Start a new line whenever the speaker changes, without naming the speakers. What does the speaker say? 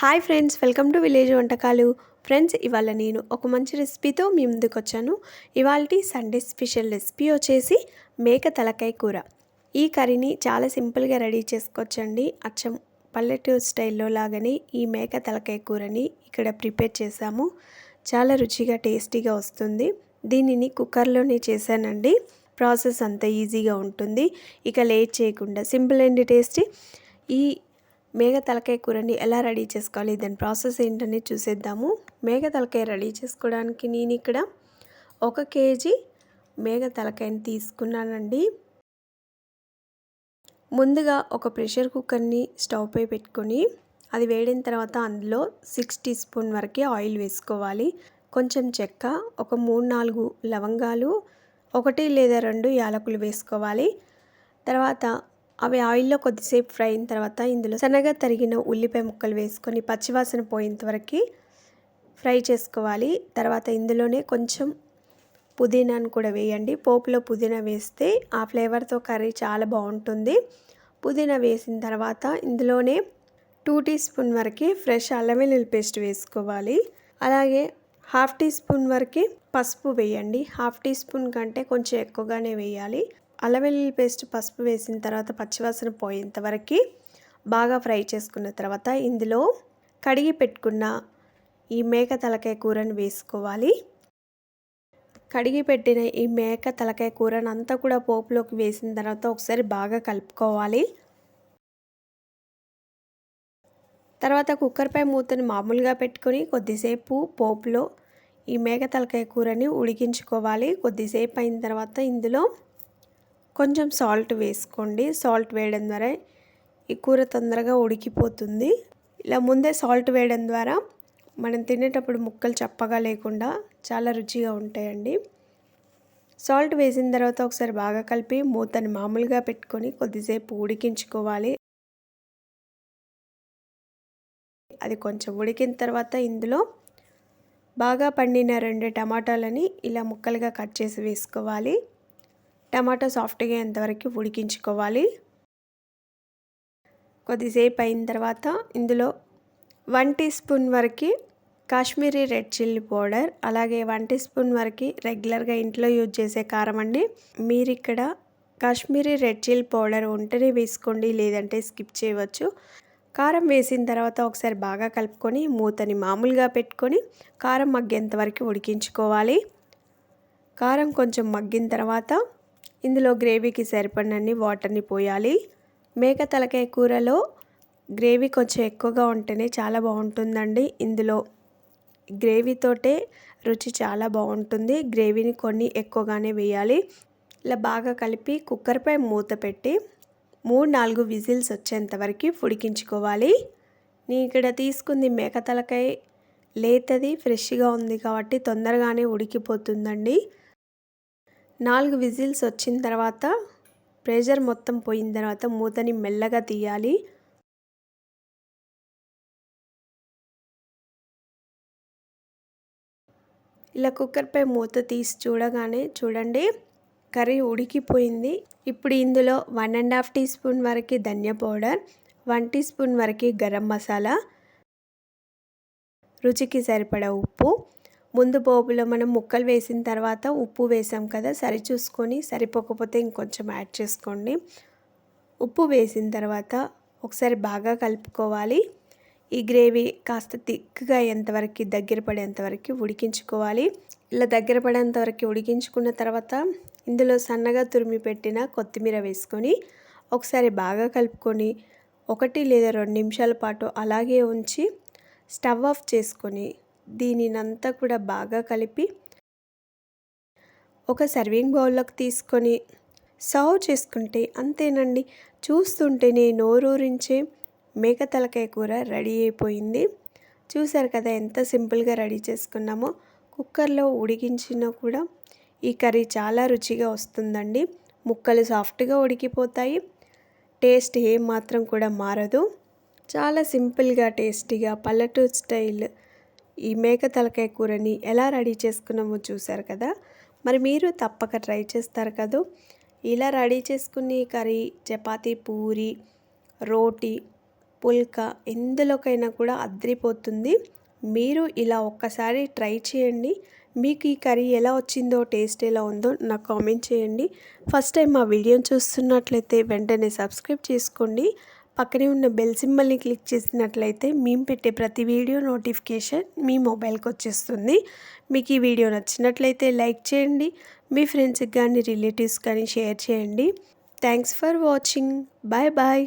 Hi friends welcome to village వంటకాలు. Friends ఇవాళ నేను ఒక మంచి రెసిపీతో మీ ముందుకు వచ్చాను. ఇవాళ సండే స్పెషల్ రెసిపీ వచ్చేసి మేక తలకాయ కూర. ఈ కర్రీని చాలా సింపుల్గా రెడీ చేసుకోవచ్చండి. అచ్చం పల్లెటూరు స్టైల్లో లాగానే ఈ మేక తలకాయ కూరని ఇక్కడ ప్రిపేర్ చేశాము. చాలా రుచిగా టేస్టీగా వస్తుంది. దీనిని కుక్కర్లోనే చేశానండి. ప్రాసెస్ అంత ఈజీగా ఉంటుంది. ఇక లేట్ చేయకుండా సింపుల్ అండ్ టేస్టీ. ఈ మేఘ తలకాయ కూరని ఎలా రెడీ చేసుకోవాలి? దాని ప్రాసెస్ ఏంటనేది చూసేద్దాము. మేఘ తలకాయ రెడీ చేసుకోవడానికి నేను ఇక్కడ ఒక కేజీ మేఘ తలకాయని తీసుకున్నానండి. ముందుగా ఒక ప్రెషర్ కుక్కర్ని స్టవ్ పై పెట్టుకొని అది వేడిన తర్వాత అందులో సిక్స్ టీ స్పూన్ వరకు ఆయిల్ వేసుకోవాలి. కొంచెం చెక్క ఒక మూడు నాలుగు లవంగాలు ఒకటి లేదా రెండు యాలకులు వేసుకోవాలి. తర్వాత అవి ఆయిల్లో కొద్దిసేపు ఫ్రై అయిన తర్వాత ఇందులో సన్నగా తరిగిన ఉల్లిపాయ ముక్కలు వేసుకొని పచ్చివాసన పోయేంత వరకు ఫ్రై చేసుకోవాలి. తర్వాత ఇందులోనే కొంచెం పుదీనాను కూడా వేయండి. పోపులో పుదీనా వేస్తే ఆ ఫ్లేవర్తో కర్రీ చాలా బాగుంటుంది. పుదీనా వేసిన తర్వాత ఇందులోనే టూ టీ స్పూన్ వరకు ఫ్రెష్ అల్లం వెల్లుల్లి పేస్ట్ వేసుకోవాలి. అలాగే హాఫ్ టీ స్పూన్ వరకు పసుపు వేయండి. హాఫ్ టీ స్పూన్ కంటే కొంచెం ఎక్కువగానే వేయాలి. అల్లం వెల్లుల్లి పేస్ట్ పసుపు వేసిన తర్వాత పచ్చివాసన పోయేంత వరకు బాగా ఫ్రై చేసుకున్న తర్వాత ఇందులో కడిగి పెట్టుకున్న ఈ మేక తలకాయ కూరని వేసుకోవాలి. కడిగి పెట్టిన ఈ మేక తలకాయ కూరని అంతా కూడా పోపులోకి వేసిన తర్వాత ఒకసారి బాగా కలుపుకోవాలి. తర్వాత కుక్కర్పై మూతని మామూలుగా పెట్టుకొని కొద్దిసేపు పోపులో ఈ మేక తలకాయ కూరని ఉడికించుకోవాలి. కొద్దిసేపు అయిన తర్వాత ఇందులో కొంచెం సాల్ట్ వేసుకోండి. సాల్ట్ వేయడం ద్వారా ఈ కూర తొందరగా ఉడికిపోతుంది. ఇలా ముందే సాల్ట్ వేయడం ద్వారా మనం తినేటప్పుడు ముక్కలు చప్పగా లేకుండా చాలా రుచిగా ఉంటాయండి. సాల్ట్ వేసిన తర్వాత ఒకసారి బాగా కలిపి మూతని మామూలుగా పెట్టుకొని కొద్దిసేపు ఉడికించుకోవాలి. అది కొంచెం ఉడికిన తర్వాత ఇందులో బాగా పండిన రెండు టమాటాలని ఇలా ముక్కలుగా కట్ చేసి వేసుకోవాలి. టమాటో సాఫ్ట్గా ఎంతవరకు ఉడికించుకోవాలి. కొద్దిసేపు అయిన తర్వాత ఇందులో వన్ టీ స్పూన్ వరకు కాశ్మీరీ రెడ్ చిల్లీ పౌడర్ అలాగే వన్ టీ స్పూన్ వరకు రెగ్యులర్గా ఇంట్లో యూజ్ చేసే కారం అండి. మీరు ఇక్కడ కాశ్మీరీ రెడ్ చిల్లీ పౌడర్ ఉంటేనే వేసుకోండి లేదంటే స్కిప్ చేయవచ్చు. కారం వేసిన తర్వాత ఒకసారి బాగా కలుపుకొని మూతని మామూలుగా పెట్టుకొని కారం మగ్గేంత వరకు ఉడికించుకోవాలి. కారం కొంచెం మగ్గిన తర్వాత ఇందులో గ్రేవీకి సరిపడినన్ని వాటర్ని పోయాలి. మేక తలకాయ కూరలో గ్రేవీ కొంచెం ఎక్కువగా ఉంటేనే చాలా బాగుంటుందండి. ఇందులో గ్రేవీతోటే రుచి చాలా బాగుంటుంది. గ్రేవీని కొన్ని ఎక్కువగానే వేయాలి. ఇలా బాగా కలిపి కుక్కర్పై మూత పెట్టి మూడు నాలుగు విజిల్స్ వచ్చేంత వరకు ఉడికించుకోవాలి. నేను ఇక్కడ తీసుకుంది మేక తలకాయ లేతది ఫ్రెష్గా ఉంది కాబట్టి తొందరగానే ఉడికిపోతుందండి. నాలుగు విజిల్స్ వచ్చిన తర్వాత ప్రెషర్ మొత్తం పోయిన తర్వాత మూతని మెల్లగా తీయాలి. ఇలా కుక్కర్పై మూత తీసి చూడగానే చూడండి కర్రీ ఉడికిపోయింది. ఇప్పుడు ఇందులో one and half teaspoon వరకు ధనియా పౌడర్ వన్ టీ స్పూన్ వరకు గరం మసాలా రుచికి సరిపడా ఉప్పు ముందు పోపులో మనం ముక్కలు వేసిన తర్వాత ఉప్పు వేసాం కదా సరి చూసుకొని సరిపోకపోతే ఇంకొంచెం యాడ్ చేసుకోండి. ఉప్పు వేసిన తర్వాత ఒకసారి బాగా కలుపుకోవాలి. ఈ గ్రేవీ కాస్త థిక్గా ఎంతవరకు దగ్గర పడేంతవరకు ఉడికించుకోవాలి. ఇలా దగ్గర పడేంతవరకు ఉడికించుకున్న తర్వాత ఇందులో సన్నగా తురిమి పెట్టిన కొత్తిమీర వేసుకొని ఒకసారి బాగా కలుపుకొని ఒకటి లేదా రెండు నిమిషాల పాటు అలాగే ఉంచి స్టవ్ ఆఫ్ చేసుకొని దీనినంతా కూడా బాగా కలిపి ఒక సర్వింగ్ బౌల్లోకి తీసుకొని సర్వ్ చేసుకుంటే అంతేనండి. చూస్తుంటేనే నోరూరించే మేక తలకాయ కూర రెడీ అయిపోయింది. చూసారు కదా ఎంత సింపుల్గా రెడీ చేసుకున్నామో. కుక్కర్లో ఉడికించినా కూడా ఈ కర్రీ చాలా రుచిగా వస్తుందండి. ముక్కలు సాఫ్ట్గా ఉడికిపోతాయి. టేస్ట్ ఏం మాత్రం కూడా మారదు. చాలా సింపుల్గా టేస్టీగా పల్లెటూరు స్టైల్ ఈ మేక తలకాయ కూరని ఎలా రెడీ చేసుకున్నామో చూసారు కదా? మరి మీరు తప్పక ట్రై చేస్తారు కదా. ఇలా రెడీ చేసుకుని కర్రీ చపాతీ పూరి రోటీ పుల్కా ఎందులోకైనా కూడా అద్రిపోతుంది మీరు ఇలా ఒక్కసారి ట్రై చేయండి. మీకు ఈ కర్రీ ఎలా వచ్చిందో టేస్ట్ ఎలా ఉందో నాకు కామెంట్ చేయండి. ఫస్ట్ టైం మా వీడియోని చూస్తున్నట్లయితే వెంటనే సబ్స్క్రైబ్ చేసుకోండి. పక్కనే ఉన్న బెల్ సింబల్ని క్లిక్ చేసినట్లయితే మేము పెట్టే ప్రతి వీడియో నోటిఫికేషన్ మీ మొబైల్కి వచ్చేస్తుంది. మీకు ఈ వీడియో నచ్చినట్లయితే లైక్ చేయండి. మీ ఫ్రెండ్స్కి కానీ రిలేటివ్స్ కానీ షేర్ చేయండి. Thanks for watching bye bye